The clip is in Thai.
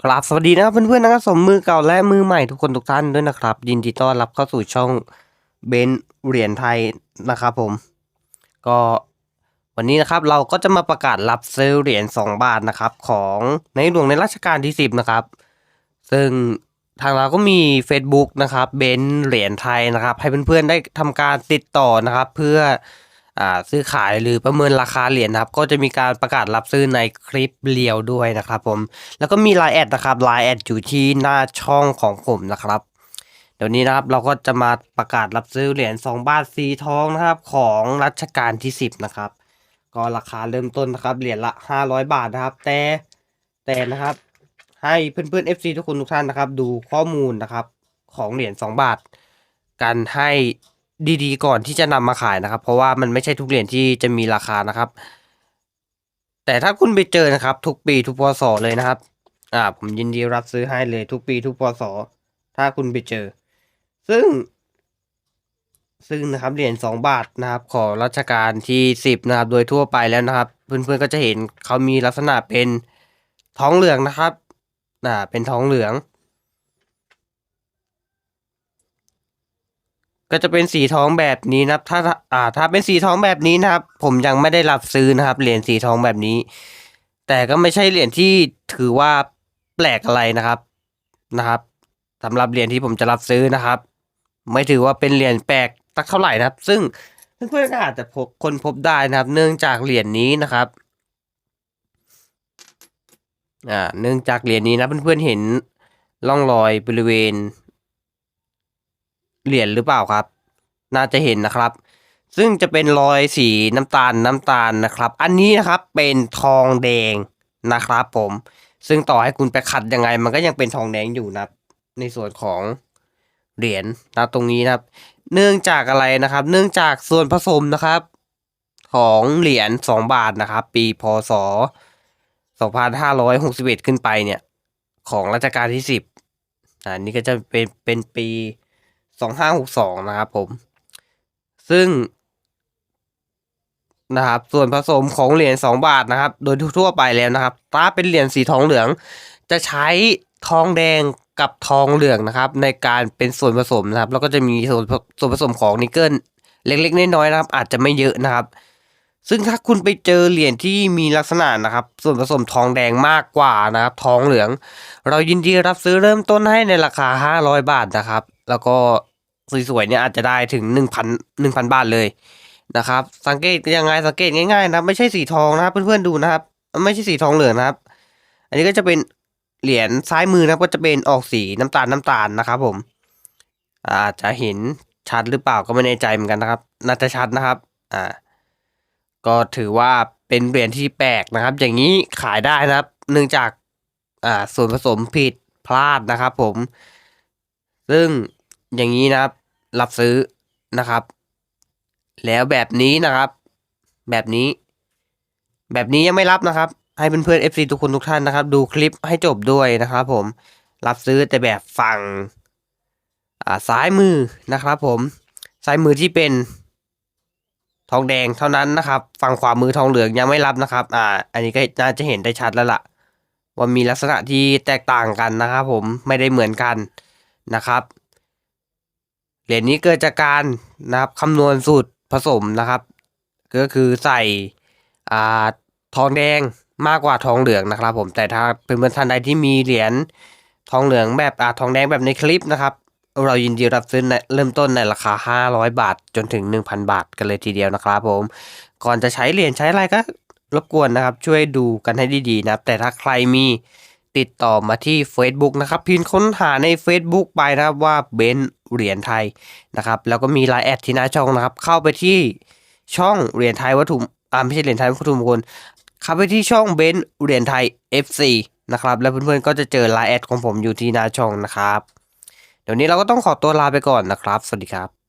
กราบสวัสดีนะครับเพื่อนๆนะครับสมมือเก่าและมือใหม่ทุกคนทุกท่านด้วยนะครับ ยินดีต้อนรับเข้าสู่ช่องเบนเหรียญไทยนะครับผม ก็วันนี้นะครับเราก็จะมาประกาศรับซื้อเหรียญ2 บาทนะครับ ของในหลวงในรัชกาลที่ 10 นะครับ ซึ่งทางเราก็มี Facebook นะครับเบนเหรียญไทยนะครับ ให้เพื่อนๆได้ทำการติดต่อนะครับ เพื่อ ซื้อขายหรือประเมินราคาเหรียญนะครับ ก็จะมีการประกาศรับซื้อในคลิปเรียวด้วยนะครับผม แล้วก็มีไลน์แอดนะครับไลน์แอดอยู่ที่หน้าช่องของผมนะครับ เดี๋ยวนี้นะครับเราก็จะมาประกาศรับซื้อเหรียญ2บาทสีทองนะครับของรัชกาลที่ 10 นะครับ ก็ราคาเริ่มต้นนะครับเหรียญละ 500 บาทนะครับ แต่แต่นะครับ ให้เพื่อนๆ FC ทุกคนทุกท่านนะครับ ดูข้อมูลนะครับของเหรียญ2บาท กันให้ ดีๆ ก่อนที่จะนำมาขายนะครับ เพราะว่ามันไม่ใช่ทุกเหรียญที่จะมีราคานะครับ แต่ถ้าคุณไปเจอนะครับ ทุกปีทุกพศเลยนะครับ อ่า ผมยินดีรับซื้อให้เลย ทุกปีทุกพศถ้าคุณไปเจอ ซึ่ง ซึ่งนะครับเหรียญสองบาทนะครับ ของรัชกาลที่สิบนะครับ โดยทั่วไปแล้วนะครับ เพื่อนๆก็จะเห็นเขามีลักษณะเป็นท้องเหลืองนะครับอ่าเป็นท้องเหลือง ก็จะเป็นสีทองแบบนี้นะครับ ถ้าอ่าถ้าเป็นสีทองแบบนี้นะครับ ผมยังไม่ได้รับซื้อนะครับเหรียญสีทองแบบนี้ แต่ก็ไม่ใช่เหรียญที่ถือว่าแปลกอะไรนะครับนะครับสำหรับเหรียญที่ผมจะรับซื้อนะครับ ไม่ถือว่าเป็นเหรียญแปลกสักเท่าไหร่นะครับ ซึ่งเพื่อนๆอาจจะพบคนพบได้นะครับ เนื่องจากเหรียญนี้นะครับอ่าเนื่องจากเหรียญนี้นะเพื่อนๆเห็นร่องรอยบริเวณ เหรียญหรือเปล่าครับ น่าจะเห็นนะครับ ซึ่งจะเป็นรอยสีน้ำตาลน้ำตาลนะครับ อันนี้นะครับเป็นทองแดงนะครับ ผม ซึ่งต่อให้คุณไปขัดยังไง มันก็ยังเป็นทองแดงอยู่นะครับ ในส่วนของเหรียญนะตรงนี้นะครับ เนื่องจากอะไรนะครับ เนื่องจากส่วนผสมนะครับ ของเหรียญสองบาทนะครับ ปีพศสองพันห้าร้อยหกสิบเอ็ดขึ้นไปเนี่ย ของรัชกาลที่สิบอ่านี่ก็จะเป็นเป็นปี สองห้าหกสองนะครับผม ซึ่งนะครับ ส่วนผสมของเหรียญสองบาทนะครับ โดยทั่วไปแล้วนะครับ ถ้าเป็นเหรียญสีทองเหลือง จะใช้ทองแดงกับทองเหลืองนะครับ ในการเป็นส่วนผสมนะครับ แล้วก็จะมีส่วนส่วนผสมของนิกเกิลเล็กๆน้อยๆนะครับ อาจจะไม่เยอะนะครับ ซึ่งถ้าคุณไปเจอเหรียญที่มีลักษณะนะครับ ส่วนผสมทองแดงมากกว่านะครับ ทองเหลือง เรายินดีรับซื้อเริ่มต้นให้ในราคา 500 บาทนะครับ แล้วก็สวยๆเนี่ยอาจจะได้ถึง 1,000 1,000 บาทเลยนะครับ สังเกตยังไงสังเกตง่ายๆนะไม่ใช่สีทองนะครับ เพื่อนๆดูนะครับ ไม่ใช่สีทองเหลืองนะครับ อันนี้ก็จะเป็นเหรียญซ้ายมือนะครับก็จะเป็นออกสีน้ำตาลน้ำตาลนะครับ ผม อาจจะเห็นชัดหรือเปล่าก็ไม่แน่ใจเหมือนกันนะครับ น่าจะชัดนะครับ อ่า ก็ถือว่าเป็นเหรียญที่แปลกนะครับ อย่างนี้ขายได้นะครับ เนื่องจากอ่าส่วนผสมผิดพลาดนะครับ ผม ซึ่งอย่างนี้นะครับ รับซื้อนะครับ แล้วแบบนี้นะครับ แบบนี้ แบบนี้ยังไม่รับนะครับ ให้เพื่อนๆ FC ทุกคนทุกท่านนะครับ ดูคลิปให้จบด้วยนะครับ ผมรับซื้อแต่แบบฝั่งอ่าซ้ายมือนะครับ ผมซ้ายมือที่เป็น ทองแดงเท่านั้นนะครับ ฝั่งขวามือทองเหลืองยังไม่รับนะครับ อ่า อันนี้ก็น่าจะเห็นได้ชัดแล้วล่ะ ว่ามีลักษณะที่แตกต่างกันนะครับผมไม่ได้เหมือนกันนะครับเหรียญนี้เกิดจากการนะครับคำนวณสูตรผสมนะครับ ก็คือใส่อ่าทองแดงมากกว่าทองเหลืองนะครับ ผมแต่ถ้าเป็นเพื่อนท่านใดที่มีเหรียญทองเหลืองแบบอ่าทองแดงแบบในคลิปนะครับ เรายินดีรับซื้อในเริ่มต้นในราคา 500 บาทจนถึง 1,000 บาทกันเลยทีเดียวนะครับผม ก่อนจะใช้เหรียญใช้อะไรก็รบกวนนะครับ ช่วยดูกันให้ดีๆนะครับ แต่ถ้าใครมีติดต่อมาที่ Facebook นะครับ พิมพ์ค้นหาใน Facebook ไปนะครับว่าเบนเหรียญไทยนะครับ แล้วก็มีไลน์แอดที่หน้าช่องนะครับ เข้าไปที่ช่องเหรียญไทยวัตถุอ่าไม่ใช่เหรียญไทยวัตถุมงคลเข้าไปที่ช่องเบนเหรียญไทย FC นะครับ แล้วเพื่อนๆก็จะเจอไลน์แอดของผมอยู่ที่หน้าช่องนะครับ เดี๋ยวนี้เราก็ต้องขอตัวลาไปก่อนนะครับ สวัสดีครับ